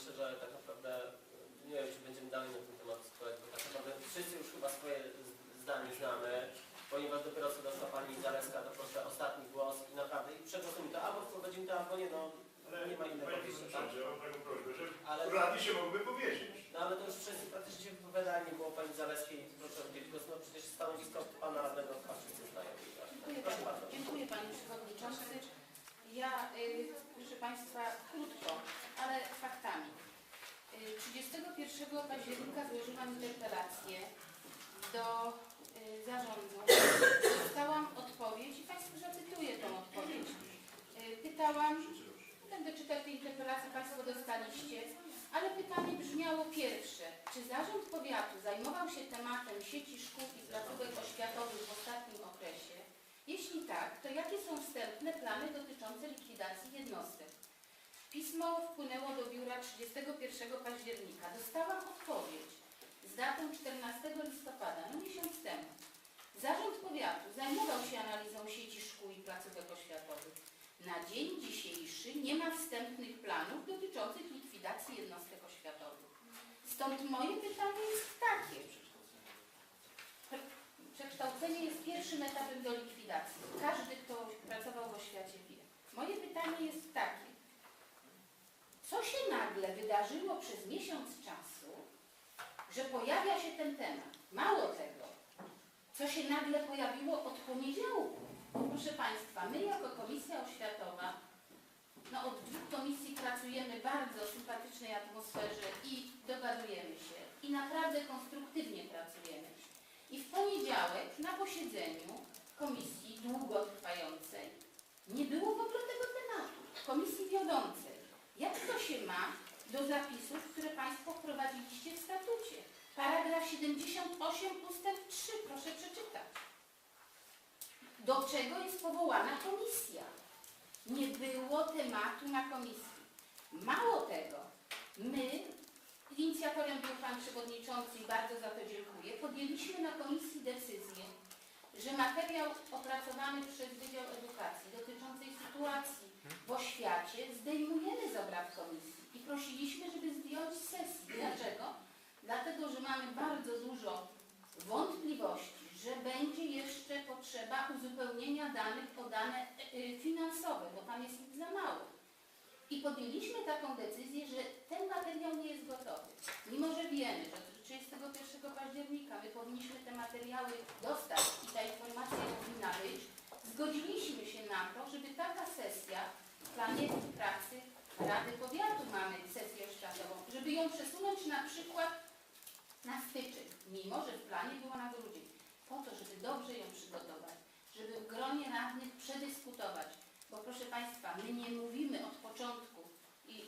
myślę, że tak naprawdę nie wiem, czy będziemy dalej na ten temat dyskutować, bo tak naprawdę wszyscy już chyba swoje zdanie znamy, ponieważ dopiero co doszła pani Zaleska, to proszę ostatni głos i naprawdę i przegłosujmy to, albo wprowadzimy to, albo nie, no Ale nie ma innego Panie wyjścia, tak? Ja mam taką prośbę, że Ale, radni się mogłyby powiedzieć. no ale to już wszyscy praktycznie się wypowiadali, nie było pani Zaleskiej, proszę udzielić głosu, no przecież stanowisko pana radnego Kaszczyk zostaje. Dziękuję Proszę bardzo. Dziękuję Panie Przewodniczący. Ja, y, proszę Państwa, krótko, 31 października złożyłam interpelację do y, zarządu. Dostałam odpowiedź i Państwu zacytuję tą odpowiedź. Y, Pytałam, będę czytać te interpelacje, Państwo dostaliście, ale pytanie brzmiało pierwsze. Czy zarząd powiatu zajmował się tematem sieci szkół i placówek oświatowych w ostatnim okresie? Jeśli tak, to jakie są wstępne plany dotyczące likwidacji jednostek? Pismo wpłynęło do biura 31 października. Dostałam odpowiedź z datą 14 listopada, no miesiąc temu. Zarząd powiatu zajmował się analizą sieci szkół i placówek oświatowych. Na dzień dzisiejszy nie ma wstępnych planów dotyczących likwidacji jednostek oświatowych. Stąd moje pytanie jest takie. Przekształcenie jest pierwszym etapem do likwidacji. Każdy, kto pracował w oświacie wie. Moje pytanie jest takie. Co się nagle wydarzyło przez miesiąc czasu, że pojawia się ten temat? Mało tego, co się nagle pojawiło od poniedziałku. Proszę Państwa, my jako Komisja Oświatowa, no od dwóch komisji pracujemy w bardzo sympatycznej atmosferze i dogadujemy się i naprawdę konstruktywnie pracujemy. I w poniedziałek na posiedzeniu komisji długotrwającej nie było w ogóle tego tematu. Komisji wiodącej. Jak to się ma do zapisów, które Państwo wprowadziliście w statucie? Paragraf 78 ustęp 3, proszę przeczytać. Do czego jest powołana komisja? Nie było tematu na komisji. Mało tego, my Inicjatorem był Pan Przewodniczący i bardzo za to dziękuję. Podjęliśmy na Komisji decyzję, że materiał opracowany przez Wydział Edukacji dotyczącej sytuacji w oświacie zdejmujemy z obrad Komisji i prosiliśmy, żeby zdjąć z sesji. Dlaczego? Dlatego, że mamy bardzo dużo wątpliwości, że będzie jeszcze potrzeba uzupełnienia danych o dane y, finansowe, bo tam jest ich za mało. I podjęliśmy taką decyzję, że ten materiał nie jest gotowy. Mimo, że wiemy, że do 31 października my powinniśmy te materiały dostać i ta informacja powinna być, zgodziliśmy się na to, żeby taka sesja w planie pracy Rady Powiatu mamy sesję oświatową, żeby ją przesunąć na przykład na styczeń, mimo że w planie była na grudzień, po to, żeby dobrze ją przygotować, żeby w gronie radnych przedyskutować, bo proszę Państwa, my nie mówimy od początku i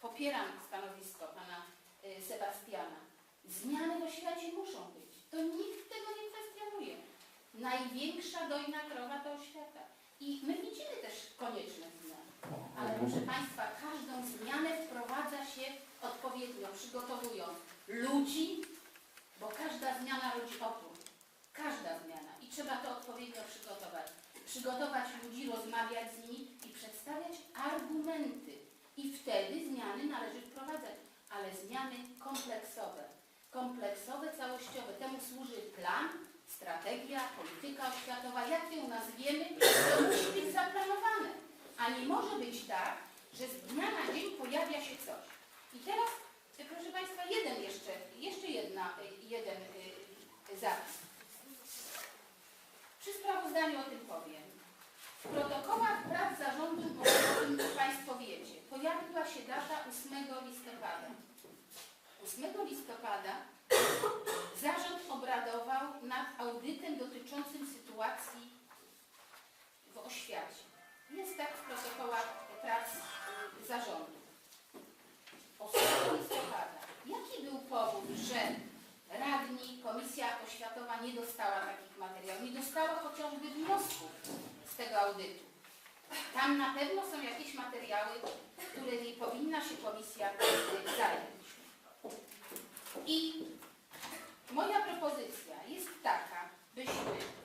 popieram stanowisko Pana y, Sebastiana. Zmiany w oświacie muszą być. To nikt tego. Największa dojna krowa to oświata. I my widzimy też konieczne zmiany. Ale proszę Państwa, każdą zmianę wprowadza się odpowiednio, przygotowując ludzi, bo każda zmiana rodzi opór. Każda zmiana. I trzeba to odpowiednio przygotować. Przygotować ludzi, rozmawiać z nimi i przedstawiać argumenty. I wtedy zmiany należy wprowadzać. Ale zmiany kompleksowe. Kompleksowe, całościowe. Temu służy plan, strategia, polityka oświatowa. Jak ją nazwiemy, to musi być zaplanowane. A nie może być tak, że z dnia na dzień pojawia się coś. I teraz, y, proszę Państwa, jeden jeszcze, jeszcze jedna, y, jeden y, zapis. Przy sprawozdaniu o tym powiem. W protokołach prac zarządu powiatowym, Państwo wiecie, pojawiła się data 8 listopada. 8 listopada zarząd obradował nad audytem dotyczącym sytuacji w oświacie. Jest tak w protokołach prac zarządu. 8 listopada. Jaki był powód, że radni, komisja oświatowa nie dostała takich materiałów, nie dostała chociażby wniosków z tego audytu? Tam na pewno są jakieś materiały, które nie powinna się komisja zająć. I moja propozycja jest taka, byśmy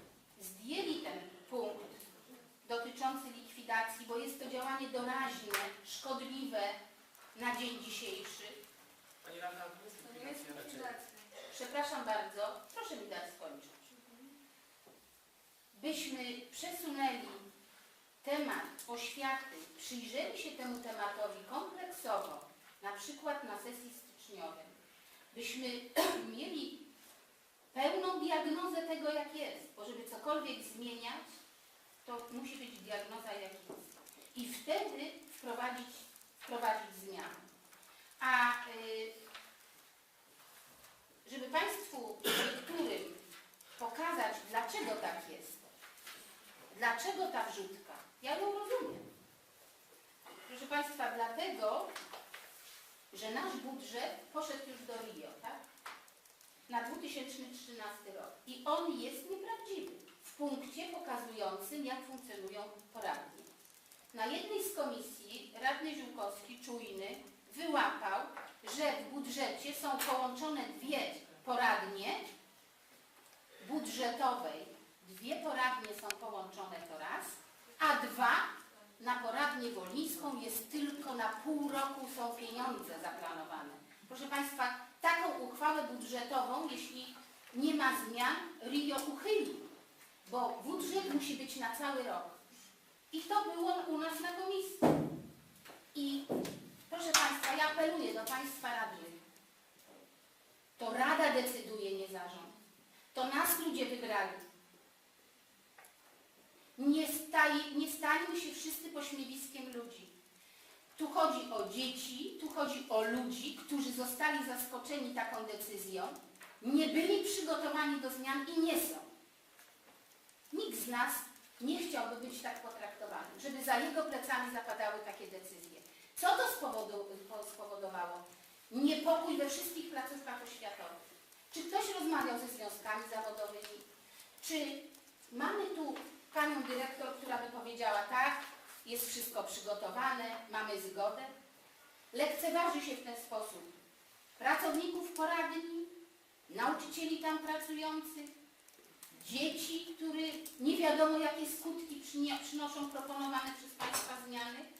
zdjęli ten punkt dotyczący likwidacji, bo jest to działanie doraźne, szkodliwe, na dzień dzisiejszy. Pani jest likwidacja. likwidacja. Przepraszam bardzo, proszę mi dać skończyć. Byśmy przesunęli temat oświaty, przyjrzeli się temu tematowi kompleksowo, na przykład na sesji styczniowej, byśmy mieli pełną diagnozę tego, jak jest, bo żeby cokolwiek zmieniać, to musi być diagnoza, jak jest. I wtedy wprowadzić, wprowadzić zmiany. A y, żeby Państwu niektórym pokazać, dlaczego tak jest, dlaczego ta wrzutka, ja ją rozumiem. Proszę Państwa, dlatego, że nasz budżet poszedł już do Rio, tak? Na 2013 rok. I on jest nieprawdziwy w punkcie pokazującym, jak funkcjonują poradnie. Na jednej z komisji radny Ziółkowski, czujny, wyłapał, że w budżecie są połączone dwie poradnie budżetowej. Dwie poradnie są połączone to raz, a dwa na poradnię wolińską jest tylko na pół roku są pieniądze zaplanowane. Proszę Państwa, taką uchwałę budżetową, jeśli nie ma zmian, RIO uchyli, bo budżet musi być na cały rok. I to było u nas na komisji. I proszę Państwa, ja apeluję do Państwa radnych. To Rada decyduje, nie zarząd. To nas ludzie wybrali. Nie, staj, nie stańmy się wszyscy pośmiewiskiem ludzi. Tu chodzi o dzieci, tu chodzi o ludzi, którzy zostali zaskoczeni taką decyzją, nie byli przygotowani do zmian i nie są. Nikt z nas nie chciałby być tak potraktowany, żeby za jego plecami zapadały takie decyzje. Co to spowodowało? Niepokój we wszystkich placówkach oświatowych. Czy ktoś rozmawiał ze związkami zawodowymi? Czy mamy tu panią dyrektor, która by powiedziała tak, jest wszystko przygotowane, mamy zgodę? Lekceważy się w ten sposób pracowników poradni, nauczycieli tam pracujących, dzieci, które nie wiadomo jakie skutki przynoszą proponowane przez Państwa zmiany.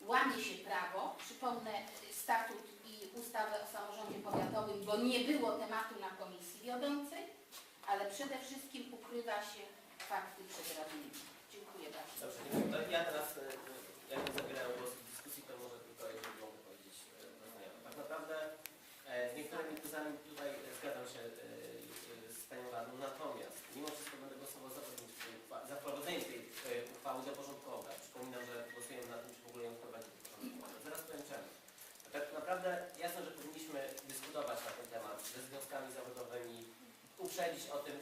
Łamie się prawo, przypomnę statut i ustawę o samorządzie powiatowym, bo nie było tematu na komisji wiodącej, ale przede wszystkim ukrywa się fakty przed radnymi. Dziękuję bardzo. Dobrze, nie wiem, to ja teraz, e, e, jak nie zabierałem głosu w dyskusji, to może tylko, jeżeli mogę powiedzieć, e, to znajome. Tak naprawdę e, z niektórymi tezami tutaj e, zgadzam się e, e, z Panią Radną, natomiast mimo wszystko będę głosował za, podjęciem tej uchwa- za wprowadzeniem tej e, uchwały do porządku obrad. Przypominam, że głosujemy nad tym, czy w ogóle ją wprowadzić do porządku obrad. Zaraz powiem czemu. Tak naprawdę jasne, że powinniśmy dyskutować na ten temat ze związkami zawodowymi, uprzedzić o tym,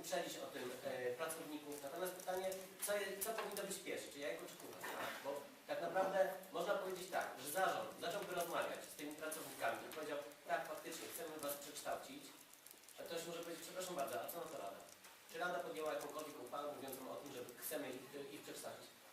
uprzedzić o tym e, pracowników. Natomiast pytanie, co, je, co powinno być pierwsze, czy jajko czy kura? Tak? Bo tak naprawdę można powiedzieć tak, że zarząd zacząłby rozmawiać z tymi pracownikami i powiedział, tak, faktycznie chcemy Was przekształcić, a ktoś może powiedzieć, bardzo, a co na to Rada? Czy Rada podjęła jakąkolwiek uchwałę mówiącą o tym, że chcemy ich, ich?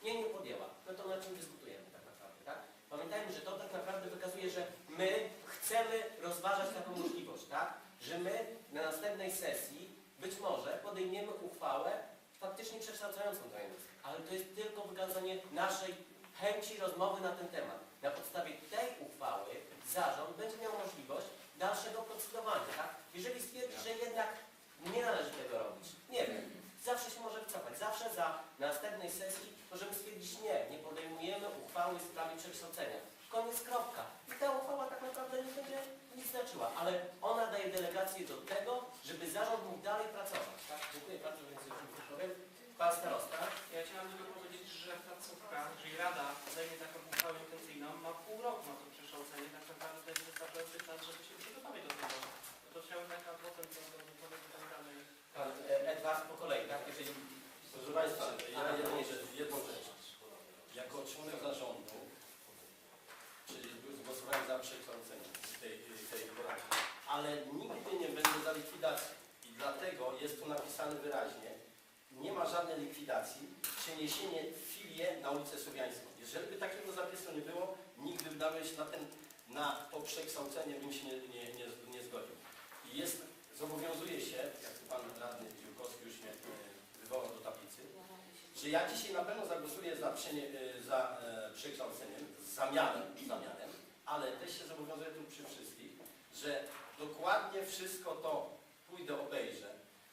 Nie, nie podjęła. No to nad czym dyskutujemy tak naprawdę, tak? Pamiętajmy, że to tak naprawdę wykazuje, że my chcemy rozważać taką możliwość, tak? Że my na następnej sesji być może podejmiemy uchwałę faktycznie przekształcającą jednostkę. Ale to jest tylko wykazanie naszej chęci rozmowy na ten temat. Na podstawie tej uchwały zarząd będzie miał możliwość dalszego procedowania, tak? Jeżeli stwierdzi, że jednak nie należy tego robić, nie wiem, zawsze się może wycofać. Zawsze za następnej sesji możemy stwierdzić nie, nie podejmujemy uchwały w sprawie przekształcenia. Koniec, kropka. I ta uchwała tak naprawdę nie będzie nic znaczyła, ale ona daje delegację do tego, żeby zarząd mógł dalej pracować. Tak? Dziękuję bardzo, więc już nie powiem. Pan starosta. Ja chciałem tylko powiedzieć, że placówka, czyli Rada podejmie taką uchwałę intencyjną, ma pół roku na to przekształcenie, tak naprawdę wystarczający czas, żeby się przygotować do tego. To chciałbym tak adwokatem do. Pan e, Edward po kolei, tak? Jeżeli Proszę Państwa, ja jedną rzecz, jedną rzecz. Jako członek zarządu, czyli głosowałem za przekształceniem tej, tej porady, ale nigdy nie będę za likwidacją. I dlatego jest tu napisane wyraźnie, nie ma żadnej likwidacji, przeniesienie filie na ulicę Słowiańską. Jeżeli by takiego zapisu nie było, nigdy bym się na, ten, na to przekształcenie bym się nie, nie, nie, nie zgodził. I jest, zobowiązuje się, jak tu Pan Radny Ziółkowski już mnie e, wywołał do tablicy, że ja dzisiaj na pewno zagłosuję za, przenie, e, za e, przekształceniem z zamiarem, zamiarem, ale też się zobowiązuję tu przy wszystkich, że dokładnie wszystko to pójdę, obejrzę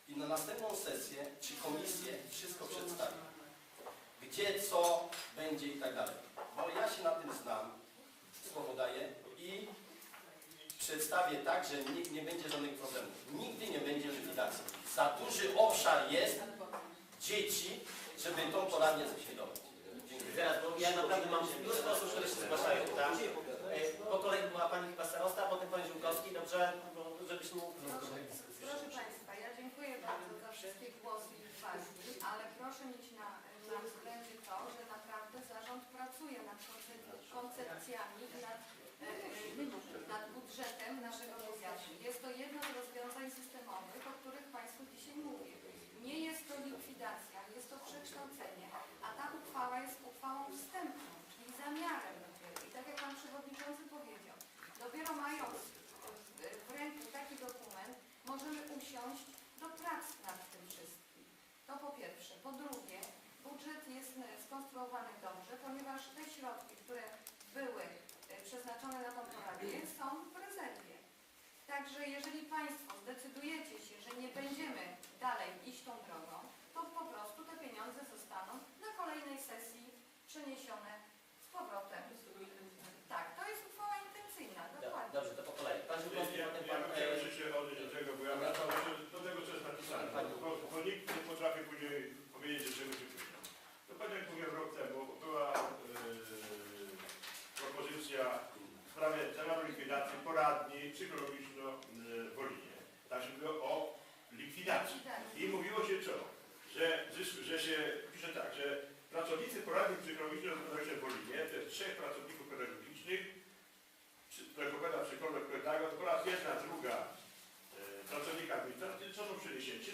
i na następną sesję czy komisję wszystko przedstawię. Gdzie, co będzie i tak dalej. Bo ja się na tym znam, słowo daję i przedstawię tak, że nikt nie będzie żadnych problemów. Nigdy nie będzie likwidacji. Za duży obszar jest dzieci, żeby tą poradnię. Dziękuję. Teraz, bo ja naprawdę mam mnóstwo osób, które się zgłaszają, tak? E, Po kolei była pani chyba starosta, potem pan Ziółkowski, dobrze? Bo żebyśmy mógł... Proszę Państwa, ja dziękuję bardzo za wszystkie głosy i uwagi, ale proszę mieć na, na względzie to, że naprawdę zarząd pracuje nad koncep- koncepcjami i nad, e, e, nad budżetem naszego powiatu. Jest to jedno z rozwiązań systemowych, o których Państwu dzisiaj mówię. Nie jest to likwidacja, jest to przekształcenie, a ta uchwała jest uchwałą wstępną, czyli zamiarem dopiero. I tak jak Pan Przewodniczący powiedział, dopiero mając w- w ręku taki dokument, możemy usiąść do prac nad tym wszystkim. To po pierwsze. Po drugie, budżet jest e, skonstruowany dobrze, ponieważ te środki, które były e, przeznaczone na tą poradę, są w rezerwie. Także jeżeli Państwo zdecydujecie się, że nie będziemy dalej iść tą drogą, to po prostu te pieniądze zostaną na kolejnej sesji przeniesione z powrotem. Tak, to jest uchwała intencyjna, Do- dokładnie. Dobrze, to po kolei. Pan Ziółkowski, Ja, potem ja pan... bym e, chciał jeszcze się odnieść do tego, bo ja wracam jeszcze do tego, co jest napisane. Bo, bo nikt nie potrafi później powiedzieć, że czegoś nie później. To tak jak mówiłem rok temu, była yy, propozycja w sprawie zamiaru likwidacji poradni psychologiczno-wolinie. Tam się mówiło o likwidacji. I mówiło się co? Że, zysk- że się pisze tak, że pracownicy poradni psychologiczno-rozwojowej w Wolinie, to jest trzech pracowników pedagogicznych, przy- pedagogada, psycholog, pedagog oraz jedna, druga e, pracownika administracji są przeniesieni,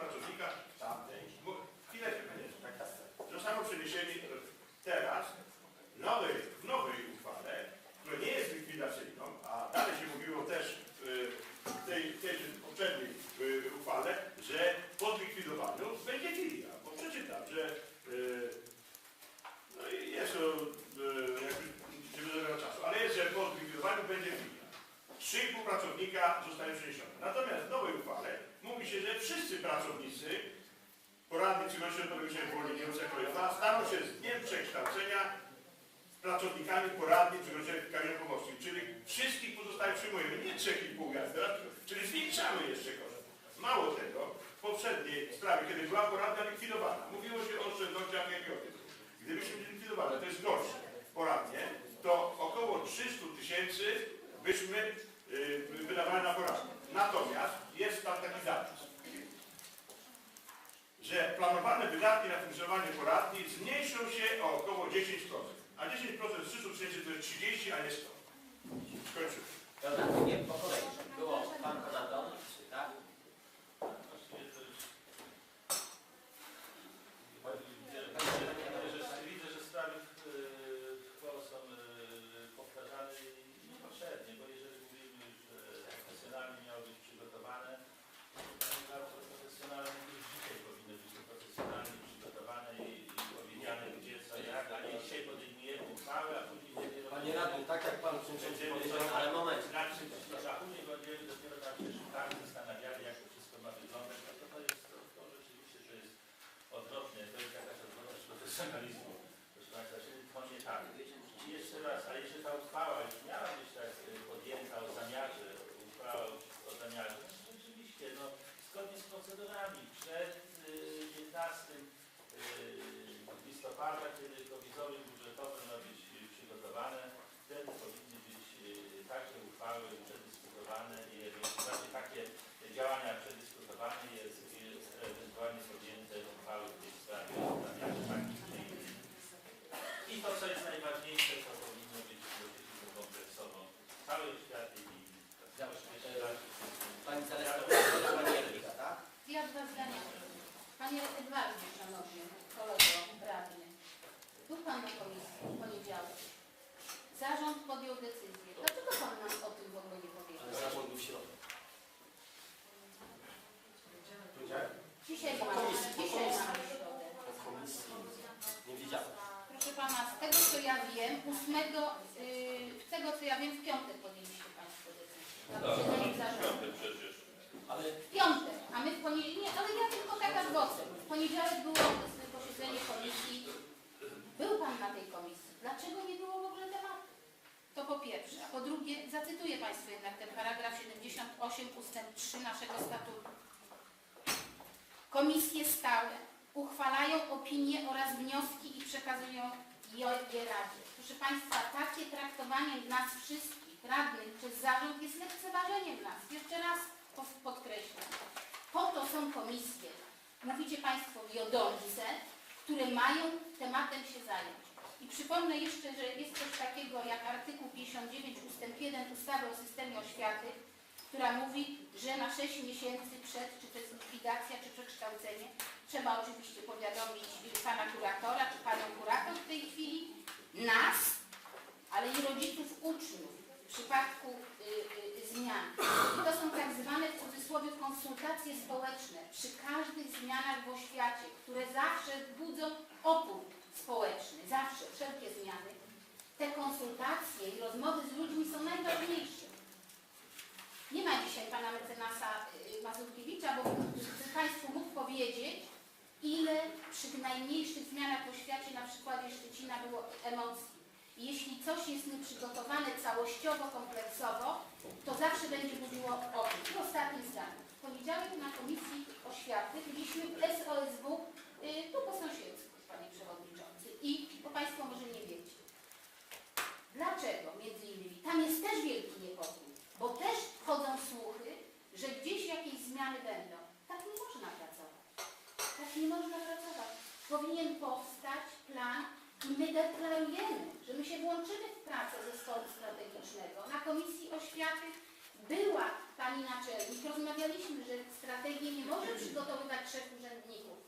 czyli 3,5 pracownika tamtej. Bo- Chwileczkę, panie. Zostaną przeniesieni teraz w nowej, w nowej uchwale, która nie jest likwidacyjną, a dalej się mówiło też e, w tej, tej poprzedniej e, uchwale, że po zlikwidowaniu będzie filia. Bo przeczytam, że e, no i jest to e, jakby nie będę miał czasu, ale jest, że po zlikwidowaniu będzie filia. Trzy i pół pracownika zostanie przeniesione. Natomiast w nowej uchwale mówi się, że wszyscy pracownicy poradni psychologiczno-pedagogicznej w Woli Nieusekrojowa staną się z dniem przekształcenia pracownikami poradni Kamieniu Pomorskim. Czyli wszystkich pozostałych przyjmujemy, nie trzech i pół czyli zwiększamy jeszcze koszt. Mało tego, w poprzedniej sprawie, kiedy była poradnia likwidowana, mówiło się o oszczędnościach jak i o tym. Gdybyśmy likwidowali, to jest gorsze, poradnie, to około 300 tysięcy byśmy y, wydawali na poradnie. Natomiast jest tam taki zapis, że planowane wydatki na funkcjonowanie poradni zmniejszą się o około 10%. A 10% z 300 tysięcy to jest 30, a nie 100. Skończyłem. Dobra, nie, po kolei. Było pan 8, y, tego co ja wiem, w piątek powinniście Państwo decyzję. No tak, no piątek przecież. Ale... Piątek, a my w poniedziałek, ale ja tylko taka z głosem. W poniedziałek było posiedzenie komisji. Był Pan na tej komisji. Dlaczego nie było w ogóle tematu? To po pierwsze. A po drugie, zacytuję Państwu jednak ten paragraf 78 ustęp 3 naszego statutu. Komisje stałe uchwalają opinie oraz wnioski i przekazują je Radzie. Proszę Państwa, takie traktowanie nas wszystkich, radnych przez zarząd jest lekceważeniem nas. Jeszcze raz podkreślam. Po to są komisje. Mówicie Państwo wiodące, które mają tematem się zająć. I przypomnę jeszcze, że jest coś takiego jak artykuł 59 ustęp 1 ustawy o systemie oświaty, która mówi, że na 6 miesięcy przed, czy to jest likwidacja, czy przekształcenie, trzeba oczywiście powiadomić pana kuratora, czy panią kurator w tej chwili, nas, ale i rodziców uczniów w przypadku y, y, zmian. I to są tak zwane w cudzysłowie konsultacje społeczne przy każdych zmianach w oświacie, które zawsze budzą opór społeczny, zawsze, wszelkie zmiany. Te konsultacje i rozmowy z ludźmi są najważniejsze. Nie ma dzisiaj pana mecenasa y, Mazurkiewicza, bo Państwu mógł powiedzieć, ile przy najmniejszych zmianach w oświacie, na przykładzie Szczecina, było emocji. Jeśli coś jest nieprzygotowane całościowo, kompleksowo, to zawsze będzie budziło opór. I ostatni zdanie. W poniedziałek na Komisji Oświaty byliśmy w SOSW, y, tu po sąsiedzku, Panie Przewodniczący. I, bo Państwo może nie wiecie. Dlaczego? Między innymi. Tam jest też wielki niepokój, bo też chodzą słuchy, że gdzieś jakieś zmiany będą. Tak nie można pracować. Tak nie można pracować. Powinien powstać plan i my deklarujemy, że my się włączymy w pracę zespołu strategicznego. Na Komisji Oświaty była Pani Naczelnik, rozmawialiśmy, że strategię nie może przygotowywać trzech urzędników,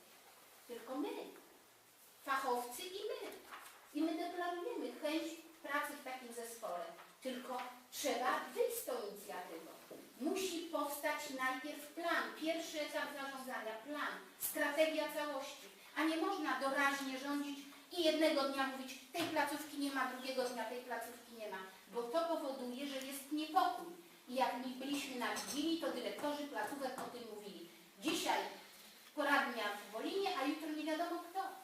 tylko my, fachowcy i my. I my deklarujemy chęć pracy w takim zespole. Tylko trzeba wyjść z tą inicjatywą. Musi powstać najpierw plan, pierwszy etap zarządzania, plan, strategia całości. A nie można doraźnie rządzić i jednego dnia mówić, tej placówki nie ma, drugiego dnia tej placówki nie ma. Bo to powoduje, że jest niepokój. I jak my byliśmy na Wigilii, to dyrektorzy placówek o tym mówili. Dzisiaj poradnia w Wolinie, a jutro nie wiadomo kto.